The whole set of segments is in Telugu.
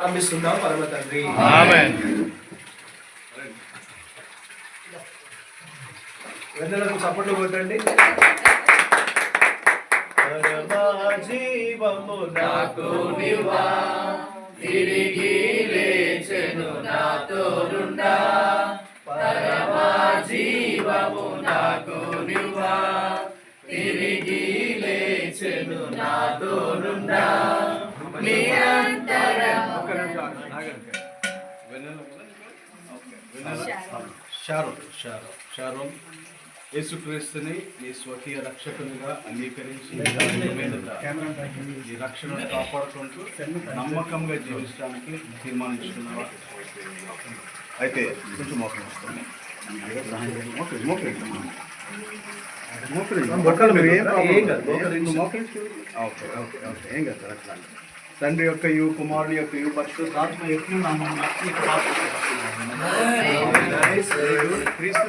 ప్రారంభిస్తున్నాం పరమ తండ్రి. వెన్నెలకు చప్పట్లు కొట్టండి. జీవము నాకు నివా తిరిగి లేచెను నాతోనుండా పరమా జీవము నాకు నివా తిరిగి లేచెను నాతోనుండా షారోన్. షారోన్. షారోన్. యేసుక్రీస్తుని నీ స్వకీయ రక్షకునిగా అంగీకరించి ఈ రక్షణను కాపాడుకుంటూ నమ్మకంగా జీవించడానికి తీర్మానించుకున్నావా? అయితే కొంచెం మోకం వస్తుంది ఏం కాదు, మోకరించు. Okay okay okay. ఏం కదా అట్లా తండ్రి యొక్క యు కుమారుని యొక్క యు పరిశుద్ధాత్మ యొక్క నామమున ఈ ప్రార్థన Nice, very good. క్రీస్తు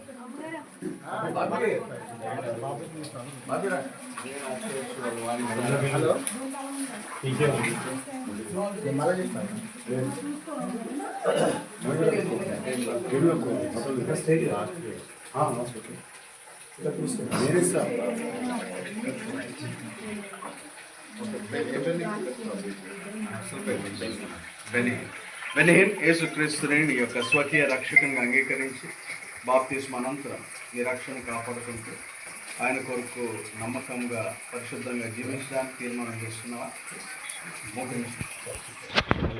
hello Benny Hinn Benny Hinn యేసుక్రీస్తుని నీ యొక్క స్వకీయ రక్షకంగా అంగీకరించి బాప్తిస్మ అనంతరం ఈ రక్షణ కాపాడుకుంటూ ఆయన కొరకు నమ్మకంగా పరిశుద్ధంగా జీవించడానికి తీర్మానం చేస్తున్నావా.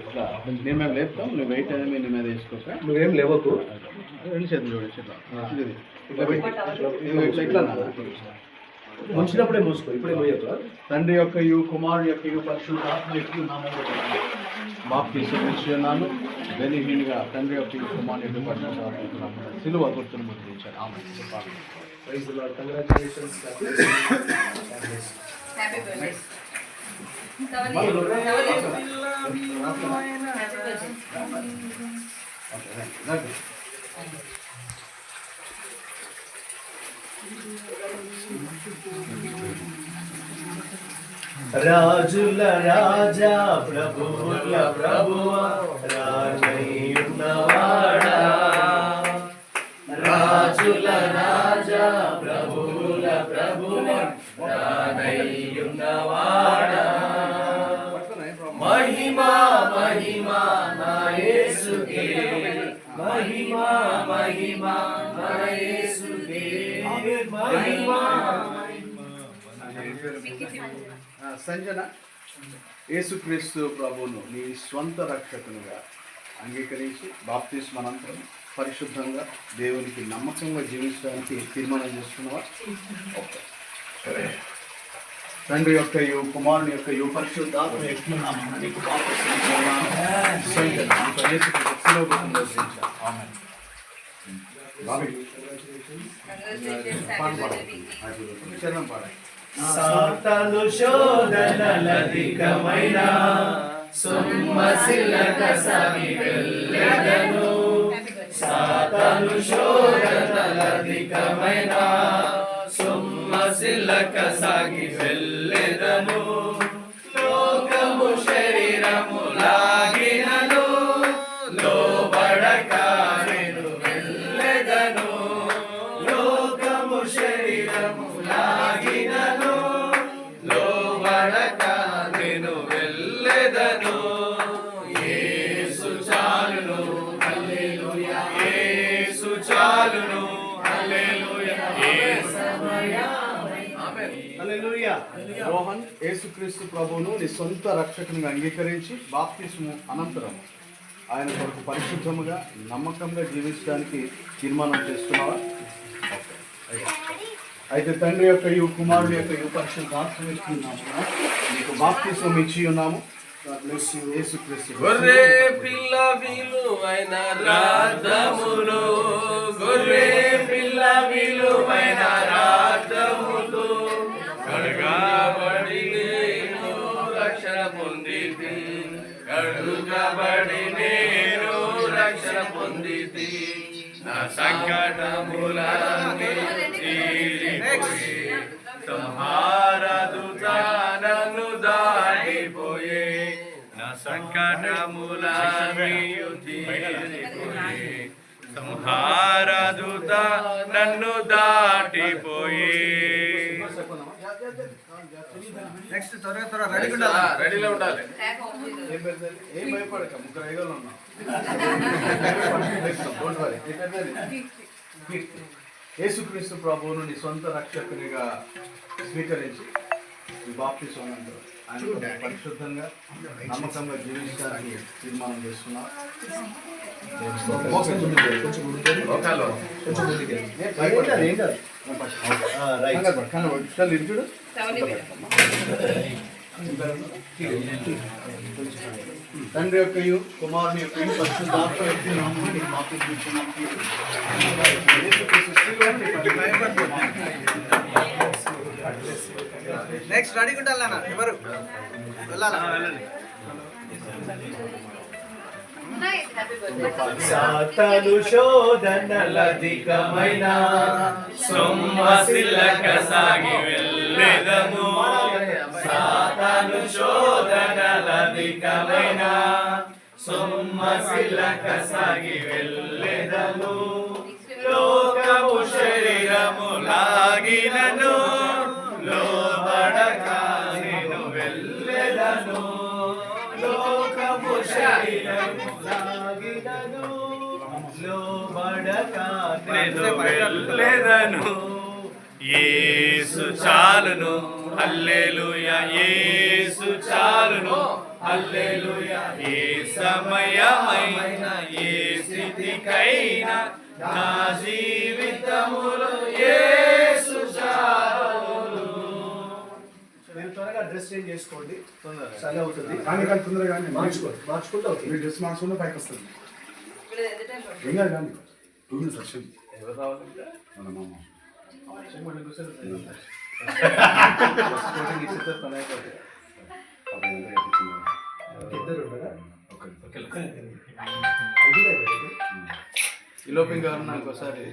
ఇట్లా నేను మేము లేపుతాం నువ్వు వెయిట్ అనేది నీ మీద వేసుకోక. నువ్వేం లేవకు. రెండు చేతులు చూడండి ఇట్లా. ముంచినప్పుడే మూసుకో ఇప్పుడే మూయకు తండ్రి యొక్క యు కుమారు యొక్క యు నామంలో బాప్తి స్వీకరిస్తున్నాను బెనిహీన్గా తండ్రి యొక్క యు కుమారు యొక్క పరిశుద్ధాత్మ యొక్క నామంలో సిలువ గుర్తును ముద్రించాను ఆమె praise the Lord congratulations God bless you. రాజుల రాజా ప్రభువుల ప్రభువ రాజయున్నవాడా. రాజుల రాజా ప్రభువుల ప్రభువ రాజయున్నవాడా. మహిమా మహిమా నా యేసుకే. మహిమా మహిమా నా యేసుకే. మహిమా ఆ, సంజన యేసుక్రీస్తు ప్రభువును నీ స్వంత రక్షకునిగా అంగీకరించి బాప్తిస్మ అనంతరం పరిశుద్ధంగా దేవునికి నమ్మకంగా జీవించడానికి తీర్మానం చేస్తున్నావా? ఓకే తండ్రి యొక్క యు కుమారుని యొక్క యు పరిశుద్ధాత్మ నీకు. బాబీ, Vicky. చరణం. సాతను శోధనలధికమైన సొమ్మసిల్లక సమి వెళ్ళెదను. సాతను శోధనలధికమైన సొమ్మసిల్లక సాగి వెళ్ళెదను. రోహన్ యేసుక్రీస్తు ప్రభువును నీ సొంత రక్షకునిగా అంగీకరించి బాప్తిస్ము అనంతరం ఆయన కొరకు పరిశుద్ధముగా నమ్మకంగా జీవించడానికి తీర్మానం చేస్తున్నావా? అయితే తండ్రి యొక్క ఈ కుమారుడు యొక్క ఈ పరిశుద్ధ మీకు బాప్తిస్వం ఇచ్చి ఉన్నాము. గొర్రె పిల్ల విలువైన రాధములు గొర్రె పిల్ల తీరిపోయి సంహారదుత నన్ను దాటిపోయే నా సంకటములన్నీ తీరిపోయే సంహారదుత నన్ను దాటిపోయే నెక్స్ట్ త్వరగా త్వరగా రెడీ ఉండాలి? రెడీలో ఉండాలి. ఏం భయపడక ముగ్గురు ఐగలు ఉన్నాం. నీ. యేసుక్రీస్తు ప్రభువును నీ సొంత రక్షకునిగా స్వీకరించి ఈ బాప్తిసం అంటారు ఆయన పరిశుద్ధంగా నమ్మకంగా జీవించడానికి తీర్మానం చేసుకున్నాం చూడు. తండ్రి యొక్క కుమారుని యొక్క పరిశుద్ధాత్మ యొక్క నామమున నీకు బాప్తిసం నెక్స్ట్ రెడీ ఉండాలన్నా ఎవరు? వెళ్ళాలా? సాతాను శోధనలధికమైన సొమ్మసిల్లక సాగి వెళ్ళెదము. సొమ్మసిల్లక సాగి వెళ్ళెదను. లోకము శరీరము లాగినను. లోబడక నేను వెళ్ళెదను. లోకము శరీరము లాగినను. లోబడక నేను వెళ్ళెదను. యేసు చాలును. అల్లెలుయ ఏసు చాలును. ఏ సమయమైన ఏ స్థితికైనా నా జీవితములో త్వరగా డ్రెస్ చేంజ్ చేసుకోండి. తొందరగా. చలి అవుతుంది. కానీ కానీ తొందరగా కానీ మార్చుకో మార్చుకుంటే మీరు డ్రెస్ మార్చుకుంటే పైకి వస్తుంది. ఇప్పుడు ఎంత టైం పడుతుంది? ఏం కాదు కానీ టూ మినిట్స్ వచ్చింది. ఎవరు రావాలి మన మామ. చెమ్మడి కూర్చొని ఇద్దరు ఈ లోపు ఇంకా ఇంకోసారి